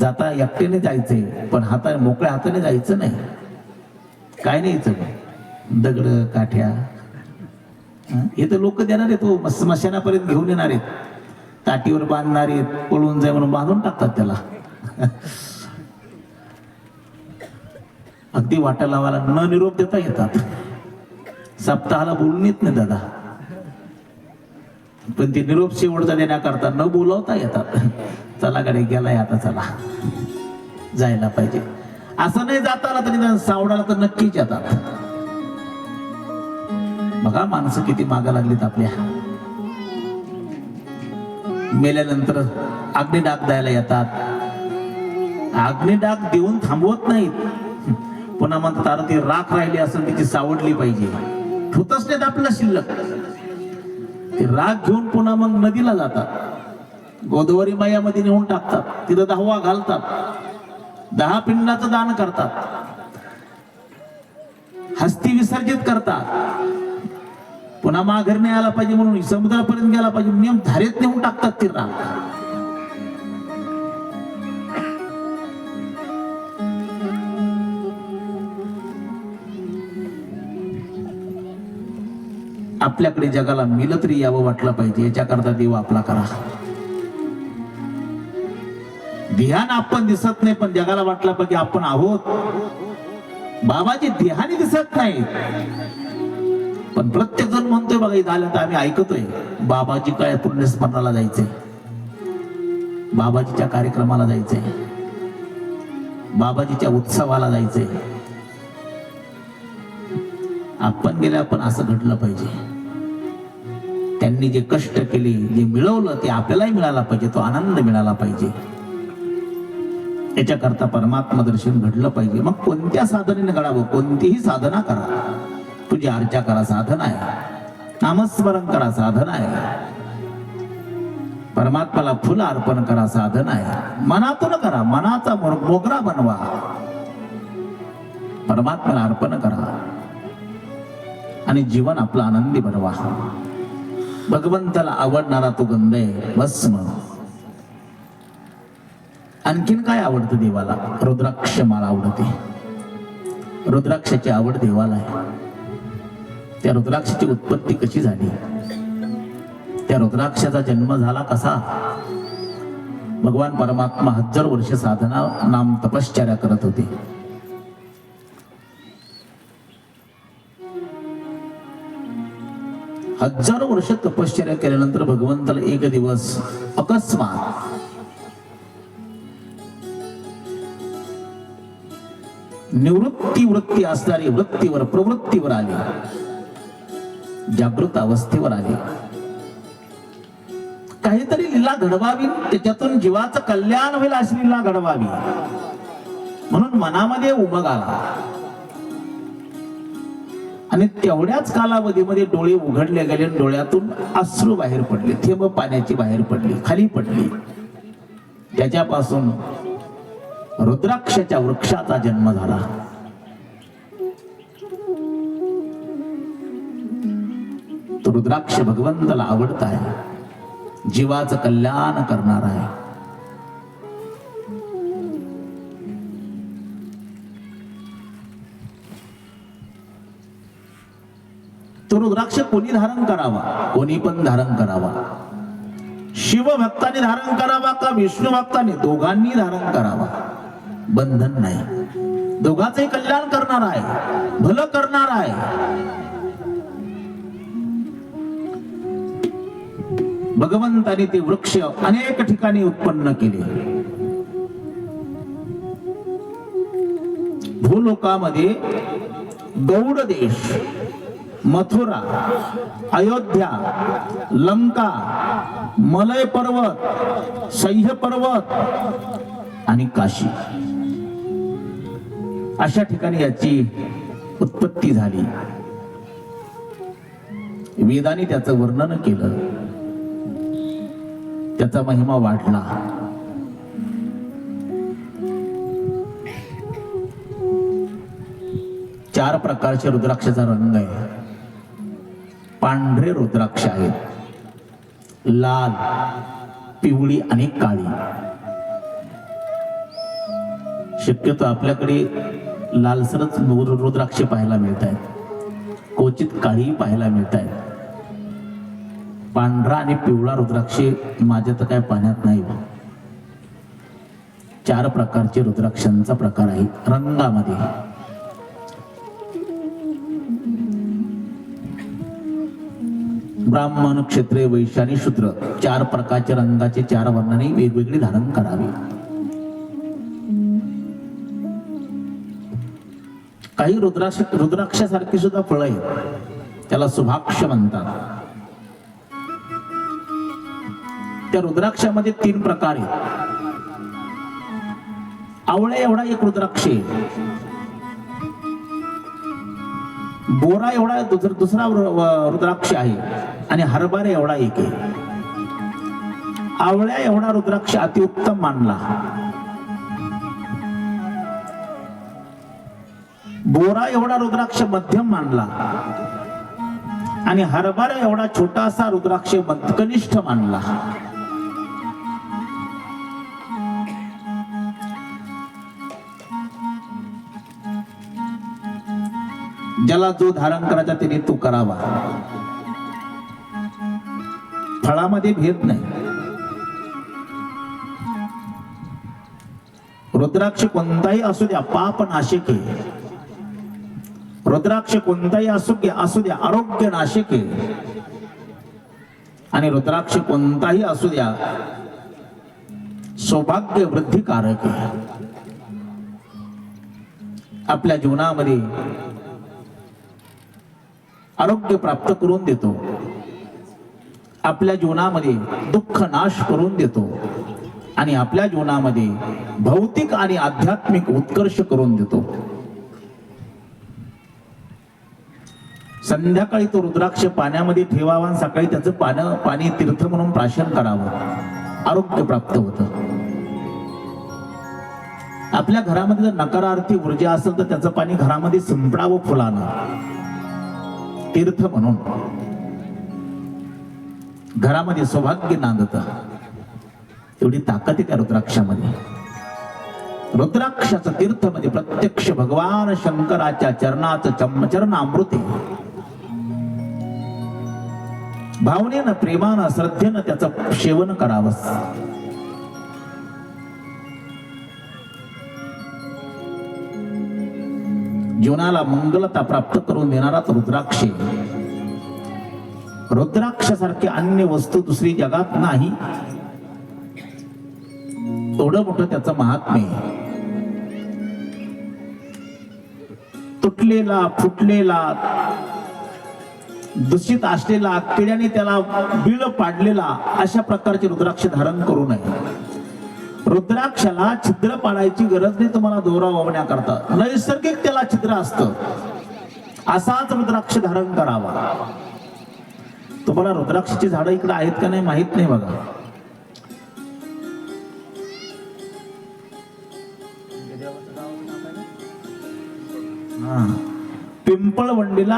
जाता एकट्याने जायचंय पण हाता मोकळ्या हाताने जायचं नाही. काय नाही दगड काठ्या. हे? तर लोक देणार आहेत हो. स्मशानापर्यंत घेऊन येणार आहेत. ताटीवर बांधणार आहेत. पळून जाय म्हणून बांधून टाकतात त्याला. अगदी वाटा लावायला न निरोप देता येतात. सप्ताहाला बोलून येत नाही दादा. पण ते निरोप शेवटचा देण्याकरता न बोलवता येतात. चला गाडी गेलाय आता चला. जायला पाहिजे. असं नाही जाता तरी निदान सावडाला तर नक्कीच येतात. बघा माणसं किती मागा लागलीत आपल्या. मेल्यानंतर अग्निडाग द्यायला येतात. अग्निडाग देऊन थांबवत नाहीत. पुन्हा म्हणतात अरे ती राख राहिली असेल तिची सावडली पाहिजे. ठुतच नाहीत आपल्याला शिल्लक. ते राग घेऊन पुन्हा मग नदीला जातात. गोदावरी मायामध्ये नेऊन टाकतात. तिथं दहावा घालतात. दहा पिंडाचं दान करतात. हस्ती विसर्जित करतात. पुन्हा माघर नाही आला पाहिजे म्हणून समुद्रापर्यंत गेला पाहिजे नियम धारेत नेऊन टाकतात ते राग. आपल्याकडे जगाला मिलं तरी यावं वाटलं पाहिजे. याच्याकरता देव आपला करा. ध्यान आपण दिसत नाही पण जगाला वाटलं पाहिजे आपण आहोत. बाबाजी देहाने दिसत नाही. पण प्रत्येक जण म्हणतोय बघा झालं तर आम्ही ऐकतोय. बाबाजी काय पुण्यस्मरणाला जायचंय? बाबाजीच्या कार्यक्रमाला जायचंय. बाबाजीच्या उत्सवाला जायचंय. आपण गेल्या पण असं घडलं पाहिजे. त्यांनी जे कष्ट केले जे मिळवलं ते आपल्यालाही मिळाला पाहिजे तो आनंद मिळाला पाहिजे. याच्याकरता परमात्मा दर्शन घडलं पाहिजे. मग कोणत्या साधनेने घडावं? कोणतीही साधना करा. तुझी अर्चा करा साधन आहे. नामस्मरण करा साधन आहे. परमात्माला फुल अर्पण करा साधन आहे. मनातून करा. मनाचा मोगरा बनवा. परमात्माला अर्पण करा. आणि जीवन आपलं आनंदी बनवा. भगवंताला आवडणारा तो गंध आहे भस्म आणखीन काय आवडतं देवाला? रुद्राक्ष मला आवडते. रुद्राक्षाची आवड देवाला आहे. त्या रुद्राक्षाची उत्पत्ती कशी झाली? त्या रुद्राक्षाचा जन्म झाला कसा? भगवान परमात्मा हजार वर्ष साधना नाम तपश्चर्या करत होते. हजारो वर्ष तपश्चर्या केल्यानंतर भगवंताला एक दिवस अकस्मात निवृत्ती वृत्ती असणारी वृत्तीवर प्रवृत्तीवर आली. जागृत अवस्थेवर आली. काहीतरी लीला घडवावी त्याच्यातून जीवाचं कल्याण होईल अशी लीला घडवावी. म्हणून मनामध्ये उमग आला. आणि तेवढ्याच कालावधीमध्ये डोळे उघडले गेले आणि डोळ्यातून अश्रू बाहेर पडले थेंब पाण्याची बाहेर पडली खाली पडली. त्याच्यापासून रुद्राक्षाच्या वृक्षाचा जन्म झाला. तो रुद्राक्ष भगवंताला आवडत आहे. जीवाचं कल्याण करणार आहे. तो रुद्राक्ष कोणी धारण करावा? कोणी पण धारण करावा. शिवभक्ताने धारण करावा का विष्णू भक्ताने? दोघांनी धारण करावा. बंधन नाही. दोघांचे कल्याण करणार आहे. भलं करणार आहे. भगवंताने ते वृक्ष अनेक ठिकाणी उत्पन्न केले. भूलोकामध्ये गौड देश मथुरा अयोध्या लंका मलय पर्वत सह्य पर्वत आणि काशी. अशा ठिकाणी याची उत्पत्ती झाली. वेदाने त्याचं वर्णन केलं. त्याचा महिमा वाढला. चार प्रकारचे रुद्राक्षाचा रंग आहे. पांढरे रुद्राक्ष आहेत. लाल पिवळी आणि काळी. शक्यतो आपल्याकडे लालसरच रुद्राक्ष पाहायला मिळत आहेत क्वचित काळी पाहायला मिळत आहेत पांढरा आणि पिवळा रुद्राक्ष माझ्या तर काय पाण्यात नाही चार प्रकारचे रुद्राक्षांचा प्रकार आहे. रंगामध्ये. ब्राह्मण क्षत्रिय वैश्य आणि शूद्र. चार प्रकारच्या रंगाचे चार वर्णाने वेगवेगळे धारण करावे. काही रुद्राक्ष रुद्राक्षासारखी सुद्धा फळ आहेत. त्याला सुभाक्ष म्हणतात. त्या रुद्राक्षामध्ये तीन प्रकार आहेत. आवळे एवढा एक रुद्राक्ष आहे. बोरा एवढा दुसरा दुसरा रुद्राक्ष आहे. आणि हरभरा एवढा एक आहे. आवळ्या एवढा रुद्राक्ष अतिउत्तम मानला. बोरा एवढा रुद्राक्ष मध्यम मानला. आणि हरभरा एवढा छोटासा रुद्राक्ष कनिष्ठ मानला. ज्याला जो धारण करायचा त्याने तो करावा. फळामध्ये भेद नाही. रुद्राक्ष कोणताही असू द्या पाप नाशिक रुद्राक्ष कोणताही असू द्या असू द्या आरोग्य नाशिक आणि रुद्राक्ष कोणताही असू द्या सौभाग्य वृद्धिकारक आपल्या जीवनामध्ये आरोग्य प्राप्त करून देतो. आपल्या जीवनामध्ये दुःख नाश करून देतो. आणि आपल्या जीवनामध्ये भौतिक आणि आध्यात्मिक उत्कर्ष करून देतो. संध्याकाळी तो रुद्राक्ष पाण्यामध्ये ठेवावा आणि सकाळी त्याचं पानं पाणी तीर्थ म्हणून प्राशन करावं. आरोग्य प्राप्त होतं. आपल्या घरामध्ये जर नकारार्थी ऊर्जा असेल तर त्याचं पाणी घरामध्ये संपडावं फुलानं. तीर्थ म्हणून. घरामध्ये सौभाग्य नांदत. एवढी ताकद आहे त्या रुद्राक्षामध्ये. रुद्राक्षाचं तीर्थ म्हणजे प्रत्यक्ष भगवान शंकराच्या चरणाचं चम चरणामृत आहे. भावनेनं प्रेमानं श्रद्धेनं त्याचं सेवन करावं जीवनाला मंगलता प्राप्त करून देणाराच रुद्राक्ष रुद्राक्षासारखी अन्य वस्तू दुसरी जगात नाही. एवढं मोठं त्याचं महात्म्य तुटलेला फुटलेला दूषित असलेला किड्याने त्याला बिळ पाडलेला अशा प्रकारचे रुद्राक्ष धारण करू नये. रुद्राक्षाला छिद्र पाडायची गरज नाही तुम्हाला दोरा वावण्याकरता नैसर्गिक त्याला छिद्र असतं. असाच रुद्राक्ष धारण करावा. तुम्हाला रुद्राक्षीची झाडं इकडे आहेत का नाही माहीत नाही बघा. पिंपळवंडीला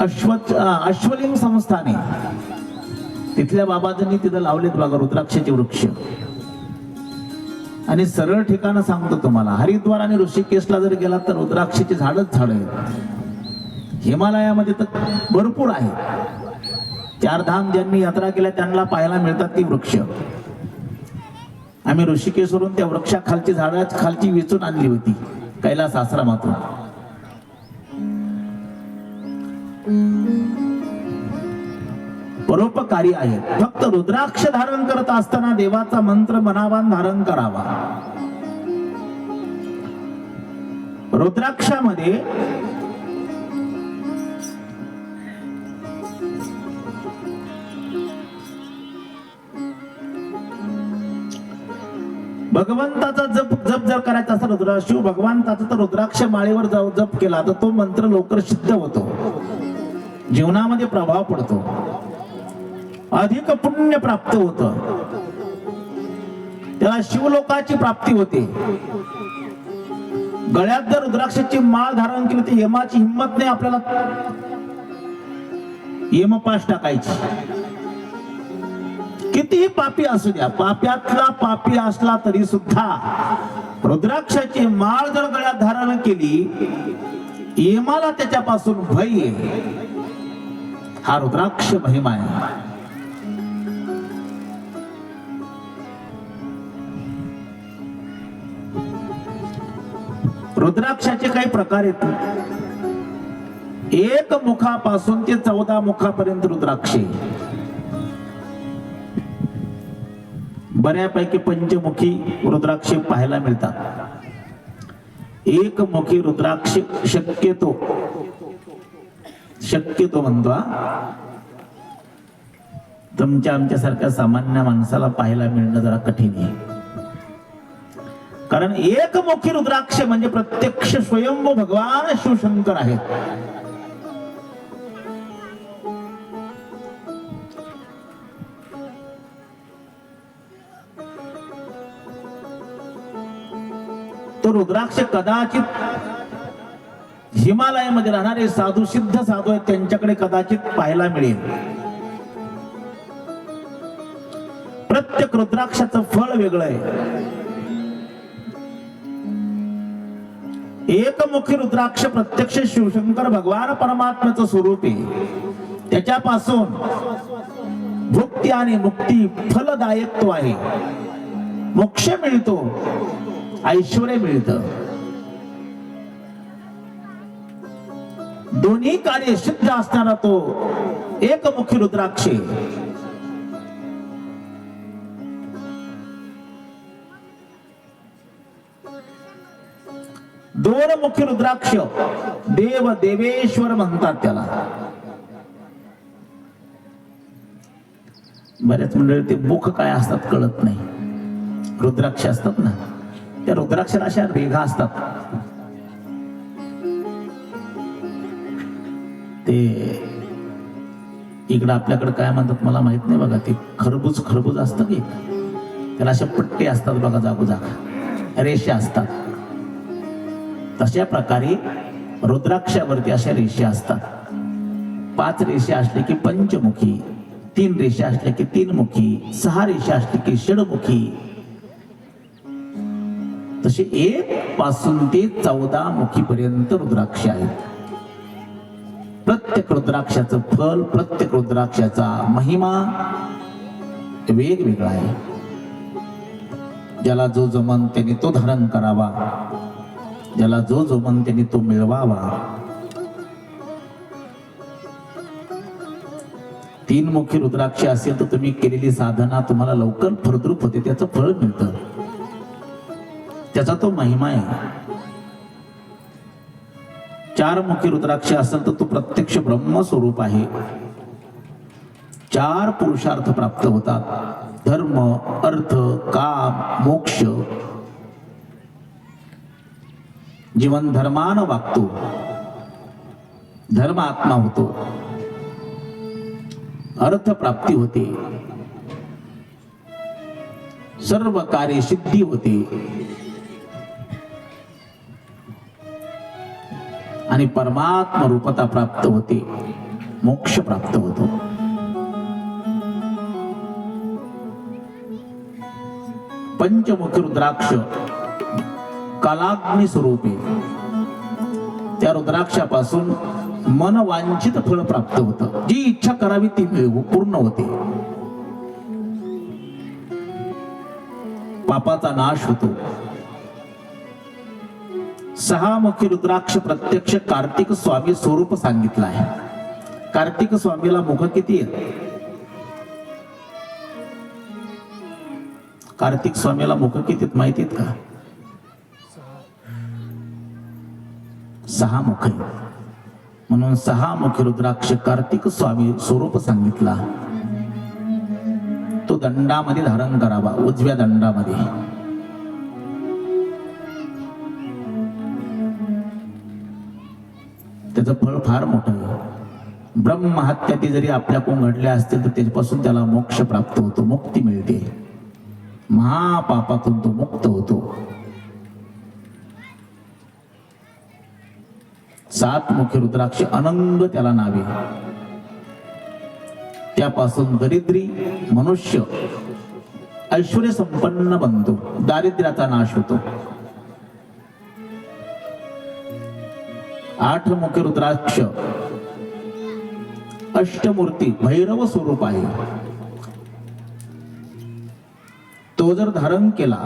अश्व अश्वलिंग संस्थाने. तिथल्या बाबाजांनी तिथं लावलेत बघा रुद्राक्षाचे वृक्ष. आणि सरळ ठिकाण सांगतो तुम्हाला हरिद्वार आणि ऋषिकेशला जर गेला तर रुद्राक्षाची झाडच झाड आहेत. हिमालयामध्ये तर भरपूर आहे. चार धाम ज्यांनी यात्रा केल्या त्यांना पाहायला मिळतात ती वृक्ष. आम्ही ऋषिकेशवरून त्या वृक्षाखालची झाडा खालची वेचून आणली होती. कैलास आश्रमातून. परोपकारी आहेत फक्त रुद्राक्ष धारण करत असताना देवाचा मंत्र मनावान धारण करावा. रुद्राक्षामध्ये भगवंताचा जप जप जर करायचा असेल रुद्रा शिव भगवंताचा तर रुद्राक्ष माळेवर जाऊ जप केला तर तो मंत्र लवकर सिद्ध होतो. जीवनामध्ये प्रभाव पडतो. अधिक पुण्य प्राप्त होत. त्याला शिवलोकाची प्राप्ती होते. गळ्यात जर रुद्राक्षाची माळ धारण केली तर यमाची हिंमत नाही आपल्याला. यमपाश टाकायची. कितीही पापी असू द्या पाप्यातला पापी असला तरी सुद्धा रुद्राक्षाची माळ जर गळ्यात धारण केली यमाला त्याच्यापासून भय हा रुद्राक्ष महिमा आहे. रुद्राक्षाचे काही प्रकार आहेत. एक मुखापासून ते चौदा मुखापर्यंत रुद्राक्षे. बऱ्यापैकी पंचमुखी रुद्राक्ष पाहायला मिळतात. एकमुखी रुद्राक्ष शक्यतो शक्यतो म्हणतो तुमच्या आमच्यासारख्या सामान्य माणसाला पाहायला मिळणं जरा कठीण आहे. कारण एकमुखी रुद्राक्ष म्हणजे प्रत्यक्ष स्वयंभू भगवान शिवशंकर आहेत. तो रुद्राक्ष कदाचित हिमालयामध्ये राहणारे साधू सिद्ध साधू आहेत त्यांच्याकडे कदाचित पाहायला मिळेल. प्रत्येक रुद्राक्षाचं फळ वेगळं आहे. एकमुखी रुद्राक्ष प्रत्यक्ष शिवशंकर भगवान परमात्म्याचं स्वरूप आहे. त्याच्यापासून भुक्ती आणि मुक्ती फलदायकत्व आहे. मोक्ष मिळतो. ऐश्वर मिळतं. दोन्ही कार्य सिद्ध असताना तो एकमुखी रुद्राक्ष. दोन मुख्य रुद्राक्ष देव देवेश्वर म्हणतात त्याला. बऱ्याच मंडळी ते मुख काय असतात कळत नाही. रुद्राक्ष असतात ना. त्या रुद्राक्षर अशा रेघा असतात. ते इकडं आपल्याकडे काय म्हणतात मला माहीत नाही बघा ते खरबूज खरबूज असतं की? त्याला अशा पट्टे असतात बघा जागोजाग. रेषा असतात. तशा प्रकारे रुद्राक्षावरती अशा रेषा असतात. पाच रेषा असले की पंचमुखी तीन रेषा असल्या की तीन मुखी सहा रेषा असली की षडमुखी तसे एक पासून ते चौदा मुखीपर्यंत रुद्राक्ष आहेत. प्रत्येक रुद्राक्षाचं फल प्रत्येक रुद्राक्षाचा महिमा वेगवेगळा आहे. ज्याला जो जमन त्याने तो धारण करावा ज्याला जो जमन त्याने तो मिळवावा. तीन मुखी रुद्राक्ष असेल तर तुम्ही केलेली साधना तुम्हाला लवकर फलद्रूप होते त्याचं फळ मिळतं. त्याचा तो महिमा आहे. चार मुखी रुद्राक्ष असेल तर तो प्रत्यक्ष ब्रह्मस्वरूप आहे. चार पुरुषार्थ प्राप्त होतात. धर्म अर्थ काम मोक्ष. जीवन धर्मानं वागतो. धर्म आत्मा होतो. अर्थ प्राप्ती होते. सर्व कार्य सिद्धी होते. आणि परमात्म रूपता प्राप्त होते. मोक्ष प्राप्त होतो. पंचमुखी रुद्राक्ष कलाग्नी स्वरूपे. त्या रुद्राक्षापासून मन वांछित फळ प्राप्त होतं. जी इच्छा करावी ती पूर्ण होते. पापाचा नाश होतो. सहा मुखी रुद्राक्ष प्रत्यक्ष कार्तिक स्वामी स्वरूप सांगितलं आहे. कार्तिक स्वामीला मुख किती आहेत? कार्तिक स्वामीला मुख किती आहेत माहिती आहेत का? सहा मुख म्हणून सहा मुख रुद्राक्ष कार्तिक स्वामी स्वरूप सांगितला. तो दंडामध्ये धारण करावा उजव्या दंडामध्ये. त्याचं फळ फार मोठं. ब्रह्महत्या ब्रह्महत्याती जरी आपल्याकडून घडल्या असतील तर त्याच्यापासून त्याला मोक्ष प्राप्त होतो मुक्ती मिळते. महापापातून तो मुक्त होतो. सात मुख्य रुद्राक्ष अनंग त्याला नावे. त्यापासून दरिद्री मनुष्य ऐश्वर संपन्न बनतो दारिद्र्याचा नाश होतो. आठ मुख रुद्राक्ष. अष्टमूर्ती भैरव स्वरूप आहे. तो जर धारण केला